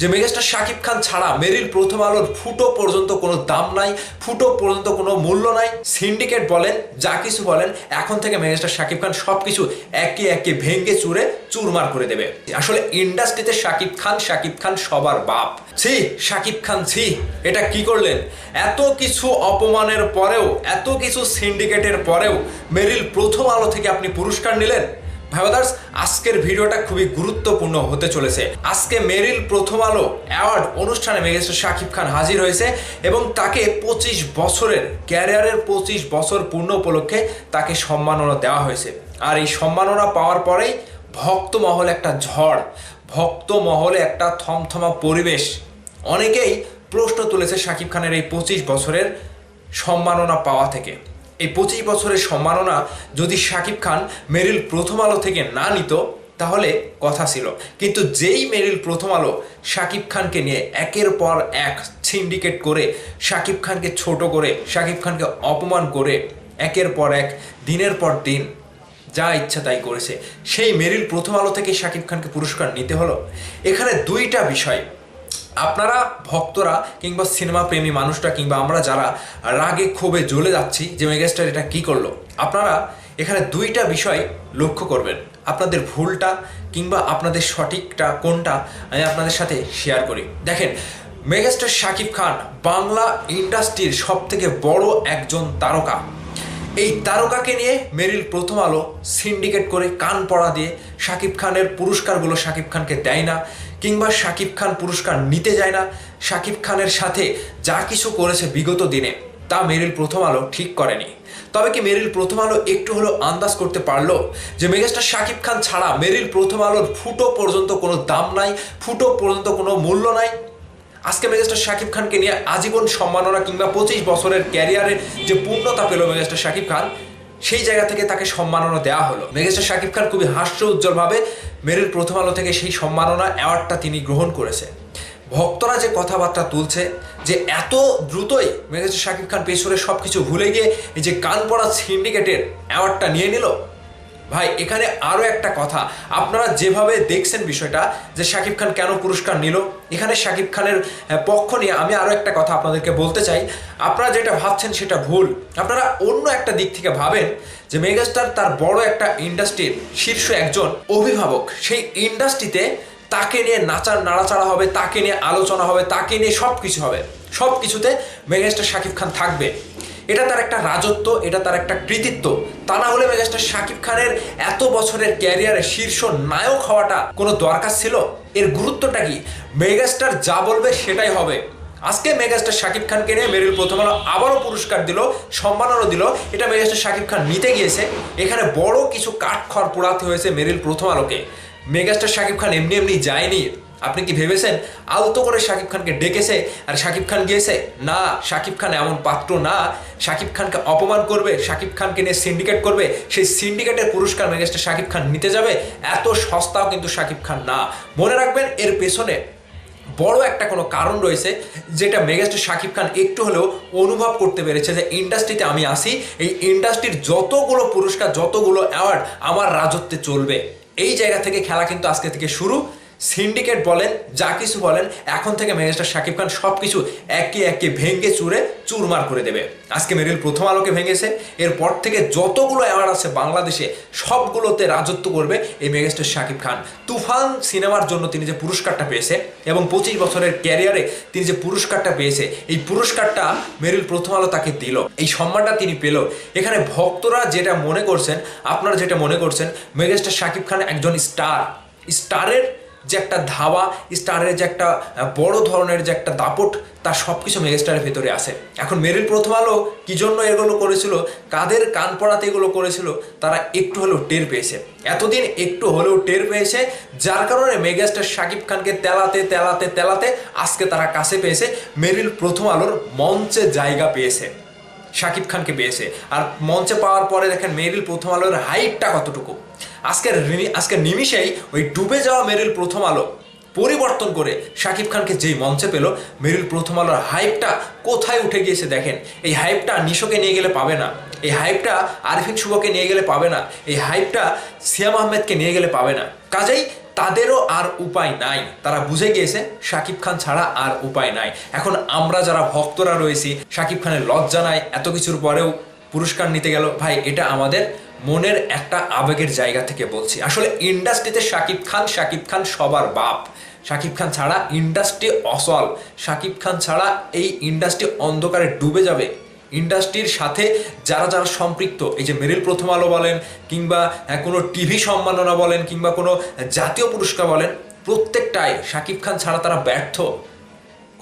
যে মেগাস্টার শাকিব খান ছাড়া মেরিল প্রথম আলোর ফুটো পর্যন্ত কোনো দাম নাই, ফুটো পর্যন্ত কোনো মূল্য নাই। সিন্ডিকেট বলেন, যা কিছু বলেন, এখন থেকে মেগাস্টার শাকিব খান সবকিছু একে একে ভেঙ্গে চুরে চুরমার করে দেবে। আসলে ইন্ডাস্ট্রিতে শাকিব খান শাকিব খান সবার বাপ। ছি, শাকিব খান, ছি, এটা কি করলেন? এত কিছু অপমানের পরেও, এত কিছু সিন্ডিকেটের পরেও মেরিল প্রথম আলো থেকে আপনি পুরস্কার নিলেন? ভাইবাদার্স আজকের ভিডিওটা খুবই গুরুত্বপূর্ণ হতে চলেছে। আজকে মেরিল প্রথম আলো অ্যাওয়ার্ড অনুষ্ঠানে মেগাস্টার শাকিব খান হাজির হয়েছে এবং তাকে পঁচিশ বছরের ক্যারিয়ারের পঁচিশ বছর পূর্ণ উপলক্ষে তাকে সম্মাননা দেওয়া হয়েছে। আর এই সম্মাননা পাওয়ার পরেই ভক্ত মহলে একটা ঝড়, ভক্ত মহলে একটা থমথমা পরিবেশ। অনেকেই প্রশ্ন তুলেছে শাকিব খানের এই পঁচিশ বছরের সম্মাননা পাওয়া থেকে। এই পঁচিশ বছরের সম্মাননা যদি শাকিব খান মেরিল প্রথম আলো থেকে না নিত, তাহলে কথা ছিল। কিন্তু যেই মেরিল প্রথম আলো শাকিব খানকে নিয়ে একের পর এক সিন্ডিকেট করে শাকিব খানকে ছোট করে শাকিব খানকে অপমান করে, একের পর এক, দিনের পর দিন যা ইচ্ছা তাই করেছে, সেই মেরিল প্রথম আলো থেকে শাকিব খানকে পুরস্কার নিতে হলো। এখানে দুইটা বিষয় আপনারা ভক্তরা কিংবা সিনেমা প্রেমী মানুষরা কিংবা আমরা যারা রাগে ক্ষোভে জ্বলে যাচ্ছি যে মেগাস্টার এটা কি করল, আপনারা এখানে দুইটা বিষয় লক্ষ্য করবেন। আপনাদের ভুলটা কিংবা আপনাদের সঠিকটা কোনটা আমি আপনাদের সাথে শেয়ার করি। দেখেন, মেগাস্টার শাকিব খান বাংলা ইন্ডাস্ট্রির সব থেকে বড় একজন তারকা। এই তারকাকে নিয়ে মেরিল প্রথম আলো সিন্ডিকেট করে কান পড়া দিয়ে শাকিব খানের পুরস্কারগুলো শাকিব খানকে দেয় না, কিংবা শাকিব খান পুরস্কার নিতে যায় না, শাকিব খানের সাথে যা কিছু করেছে বিগত দিনে, তা মেরিল প্রথম আলো ঠিক করেনি। তবে কি মেরিল প্রথম আলো একটু হলেও আন্দাজ করতে পারল যে মেগাস্টার শাকিব খান ছাড়া মেরিল প্রথম আলোর ফুটো পর্যন্ত কোনো দাম নাই, ফুটো পর্যন্ত কোনো মূল্য নাই? আজকে মেগাস্টার শাকিব খানকে নিয়ে আজীবন সম্মাননা কিংবা পঁচিশ বছরের ক্যারিয়ারের যে পূর্ণতা পেল মেগাস্টার শাকিব খান, সেই জায়গা থেকে তাকে সম্মাননা দেওয়া হলো। মেগাস্টার শাকিব খান খুবই হাস্য উজ্জ্বলভাবে মেরিল প্রথম আলো থেকে সেই সম্মাননা অ্যাওয়ার্ডটা তিনি গ্রহণ করেছে। ভক্তরা যে কথাবার্তা তুলছে, যে এত দ্রুতই মেগাস্টার শাকিব খান পেছনে সব কিছু ভুলে গিয়ে এই যে কান পড়া সিন্ডিকেটের অ্যাওয়ার্ডটা নিয়ে নিল ভাই, এখানে আরও একটা কথা। আপনারা যেভাবে দেখছেন বিষয়টা, যে শাকিব খান কেন পুরস্কার নিল, এখানে শাকিব খানের পক্ষ নিয়ে আমি আরও একটা কথা আপনাদেরকে বলতে চাই। আপনারা যেটা ভাবছেন সেটা ভুল। আপনারা অন্য একটা দিক থেকে ভাবেন যে মেগাস্টার তার বড় একটা ইন্ডাস্ট্রির শীর্ষ একজন অভিভাবক। সেই ইন্ডাস্ট্রিতে তাকে নিয়ে নাচার, নাড়াচাড়া হবে, তাকে নিয়ে আলোচনা হবে, তাকে নিয়ে সব কিছু হবে। সব কিছুতে মেগাস্টার শাকিব খান থাকবে। এটা তার একটা রাজত্ব, এটা তার একটা কৃতিত্ব। তা না হলে মেগাস্টার শাকিব খানের এত বছরের ক্যারিয়ারে শীর্ষ নায়ক হওয়াটা কোনো দরকার ছিল? এর গুরুত্বটা কি? মেগাস্টার যা বলবে সেটাই হবে। আজকে মেগাস্টার শাকিব খানকে নিয়ে মেরিল প্রথম আলো আবারও পুরস্কার দিল সম্মাননা দিল। এটা মেগাস্টার শাকিব খান নিতে গিয়েছে। এখানে বড় কিছু কাঠখড় পোড়াতে হয়েছে মেরিল প্রথম আলোকে। মেগাস্টার শাকিব খান এমনি এমনি যায়নি। আপনি কি ভেবেছেন? আলতো করে শাকিব খানকে ডেকেছে আর শাকিব খান গিয়েছে? না, শাকিব খান এমন পাত্র না। শাকিব খানকে অপমান করবে, শাকিব খানকে নিয়ে সিন্ডিকেট করবে, সেই সিন্ডিকেটের পুরস্কার মেগাস্টার শাকিব খান নিতে যাবে। এত সস্তাও কিন্তু শাকিব খান না। মনে রাখবেন, এর পেছনে বড় একটা কোনো কারণ রয়েছে, যেটা মেগাস্টার শাকিব খান একটু হলেও অনুভব করতে পেরেছে যে ইন্ডাস্ট্রিতে আমি আসি, এই ইন্ডাস্ট্রির যতগুলো পুরস্কার, যতগুলো অ্যাওয়ার্ড আমার রাজত্বে চলবে। এই জায়গা থেকে খেলা কিন্তু আজকে থেকে শুরু। সিন্ডিকেট বলেন, যা কিছু বলেন, এখন থেকে মেগাস্টার শাকিব খান সব কিছু একে একে ভেঙে চুরে চুরমার করে দেবে। আজকে মেরিল প্রথম আলোকে ভেঙেছে, এরপর থেকে যতগুলো অ্যাওয়ার্ড আছে বাংলাদেশে, সবগুলোতে রাজত্ব করবে এই মেগাস্টার শাকিব খান। তুফান সিনেমার জন্য তিনি যে পুরস্কারটা পেয়েছে এবং পঁচিশ বছরের ক্যারিয়ারে তিনি যে পুরস্কারটা পেয়েছে, এই পুরস্কারটা মেরিল প্রথম আলো তাকে দিল। এই সম্মানটা তিনি পেল। এখানে ভক্তরা যেটা মনে করছেন, আপনারা যেটা মনে করছেন, মেগাস্টার শাকিব খান একজন স্টার। স্টারের যে একটা ধাওয়া, স্টারের যে একটা বড় ধরনের যে একটা দাপট তার সব কিছু মেগাস্টারের ভেতরে আসে এখন মেরিল প্রথম আলো কি জন্য এগুলো করেছিল? কাদের কান পড়াতে এগুলো করেছিল? তারা একটু হলেও টের পেয়েছে। এতদিন একটু হলেও টের পেয়েছে, যার কারণে মেগাস্টার শাকিব খানকে তেলাতে তেলাতে তেলাতে আজকে তারা কাছে পেয়েছে। মেরিল প্রথম আলোর মঞ্চে জায়গা পেয়েছে। শাকিব খানকে পেয়েছে আর মঞ্চে পাওয়ার পরে দেখেন মেরিল প্রথম আলোর হাইটটা কতটুকু? আজকের আজকের নিমিষেই ওই ডুবে যাওয়া মেরিল প্রথম আলো পরিবর্তন করে শাকিব খানকে যেই মঞ্চে পেল, মেরিল প্রথম আলোর হাইপটা কোথায় উঠে গিয়েছে দেখেন। এই হাইপটা নিশোকে নিয়ে গেলে পাবে না। এই হাইপটা আরিফিন শুভকে নিয়ে গেলে পাবে না। এই হাইপটা সিয়াম আহমেদকে নিয়ে গেলে পাবে না। কাজেই তাদেরও আর উপায় নাই। তারা বুঝে গিয়েছে, শাকিব খান ছাড়া আর উপায় নাই। এখন আমরা যারা ভক্তরা রয়েছি, শাকিব খানের লজ্জা নাই, এত কিছুর পরেও পুরস্কার নিতে গেল, ভাই, এটা আমাদের মনের একটা আবেগের জায়গা থেকে বলছি। আসলে ইন্ডাস্ট্রিতে শাকিব খান শাকিব খান সবার বাপ। শাকিব খান ছাড়া ইন্ডাস্ট্রি অসল। শাকিব খান ছাড়া এই ইন্ডাস্ট্রি অন্ধকারে ডুবে যাবে ইন্ডাস্ট্রির সাথে যারা যারা সম্পৃক্ত, এই যে মেরিল প্রথম আলো বলেন কিংবা কোনো টিভি সম্মাননা বলেন কিংবা কোনো জাতীয় পুরস্কার বলেন, প্রত্যেকটাই শাকিব খান ছাড়া তারা ব্যর্থ।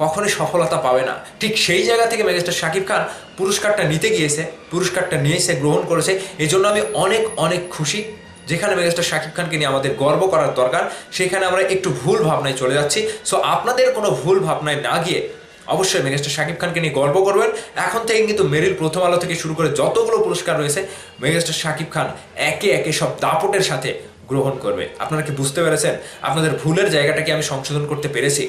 কখনোই সফলতা পাবে না। ঠিক সেই জায়গা থেকে মেগাস্টার শাকিব খান পুরস্কারটা নিতে গিয়েছে, পুরস্কারটা নিয়েছে, গ্রহণ করেছে। এই জন্য আমি অনেক অনেক খুশি। যেখানে মেগাস্টার শাকিব খানকে নিয়ে আমাদের গর্ব করার দরকার, সেখানে আমরা একটু ভুল ভাবনায় চলে যাচ্ছি। সো আপনাদের কোনো ভুল ভাবনায় না গিয়ে অবশ্যই মেগাস্টার শাকিব খানকে নিয়ে গর্ব করবেন। এখন থেকে কিন্তু মেরিল প্রথম আলো থেকে শুরু করে যতগুলো পুরস্কার রয়েছে, মেগাস্টার শাকিব খান একে একে সব দাপটের সাথে গ্রহণ করবে। আপনারা কি বুঝতে পেরেছেন? আপনাদের ভুলের জায়গাটাকে আমি সংশোধন করতে পেরেছি।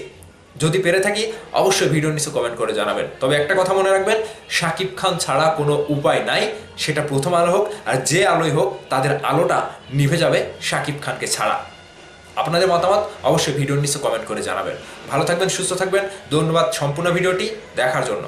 যদি পেরে থাকি, অবশ্যই ভিডিও নিচে কমেন্ট করে জানাবেন। তবে একটা কথা মনে রাখবেন, শাকিব খান ছাড়া কোনো উপায় নাই, সেটা প্রথম আলো হোক আর যে আলোই হোক, তাদের আলোটা নিভে যাবে শাকিব খানকে ছাড়া। আপনাদের মতামত অবশ্যই ভিডিওর নিচে কমেন্ট করে জানাবেন। ভালো থাকবেন, সুস্থ থাকবেন। ধন্যবাদ সম্পূর্ণ ভিডিওটি দেখার জন্য।